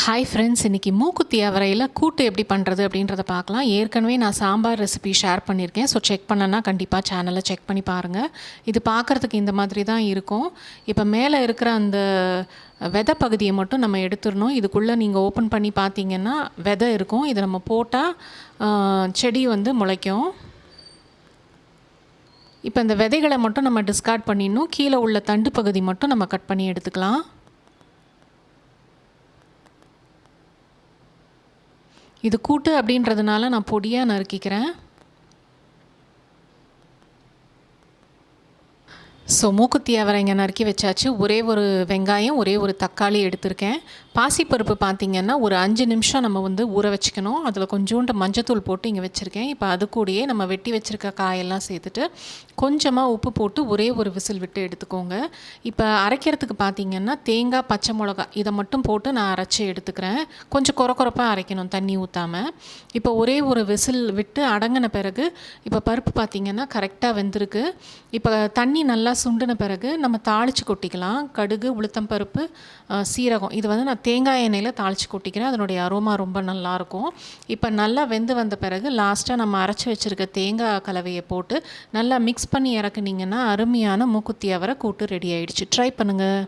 Hi friends இன்றைக்கி மூக்குத்தி அவரையில் கூட்டு எப்படி பண்ணுறது அப்படின்றத பார்க்கலாம். ஏற்கனவே நான் சாம்பார் ரெசிபி ஷேர் பண்ணியிருக்கேன். ஸோ செக் பண்ணனா கண்டிப்பாக சேனலை செக் பண்ணி பாருங்கள் இது பார்க்குறதுக்கு இந்த மாதிரி தான் இருக்கும். இப்போ மேலே இருக்கிற அந்த விதை பகுதியை மட்டும் நம்ம எடுத்துடணும். இதுக்குள்ளே நீங்கள் ஓப்பன் பண்ணி பார்த்தீங்கன்னா விதை இருக்கும். இதை நம்ம போட்டால் செடி வந்து முளைக்கும். இப்போ இந்த விதைகளை மட்டும் நம்ம டிஸ்கார்ட் பண்ணிடணும். கீழே உள்ள தண்டு பகுதி மட்டும் நம்ம கட் பண்ணி எடுத்துக்கலாம். இது கூட்டு அப்படின்றதுனால நான் பொடியாக நறுக்கிக்கிறேன். ஸோ மூக்குத்தி அவரைங்க நறுக்கி வச்சாச்சு. ஒரே ஒரு வெங்காயம் ஒரே ஒரு தக்காளி எடுத்திருக்கேன். பாசிப்பருப்பு பார்த்திங்கன்னா ஒரு அஞ்சு நிமிஷம் நம்ம வந்து ஊற வச்சுக்கணும். அதில் கொஞ்சோண்டு மஞ்சத்தூள் போட்டு இங்கே வச்சுருக்கேன். இப்போ அது கூடயே நம்ம வெட்டி வச்சுருக்க காயெல்லாம் சேர்த்துட்டு கொஞ்சமாக உப்பு போட்டு ஒரே ஒரு விசில் விட்டு எடுத்துக்கோங்க. இப்போ அரைக்கிறதுக்கு பார்த்திங்கன்னா தேங்காய் பச்சை மிளகா இதை மட்டும் போட்டு நான் அரைச்சி எடுத்துக்கிறேன். கொஞ்சம் குறை குறைப்பாக அரைக்கணும் தண்ணி ஊற்றாமல் இப்போ ஒரே ஒரு விசில் விட்டு அடங்கின பிறகு இப்போ பருப்பு பார்த்திங்கன்னா கரெக்டாக வெந்திருக்கு. இப்போ தண்ணி நல்லா சுண்டின பிறகு நம்ம தாளித்து கொட்டிக்கலாம். கடுகு உளுத்தம் பருப்பு சீரகம். இது வந்து நான் தேங்காய் எண்ணெயில் தாளித்து கொட்டிக்கிறேன். அதனுடைய அரோமா ரொம்ப நல்லாயிருக்கும் இப்போ நல்லா வெந்து வந்த பிறகு லாஸ்ட்டாக நம்ம அரைச்சி வச்சுருக்க தேங்காய் கலவையை போட்டு நல்லா மிக்ஸ் பண்ணி இறக்குனீங்கன்னா அருமையான மூக்குத்தி அவரை கூட்டு ரெடி ஆகிடுச்சு ட்ரை பண்ணுங்கள்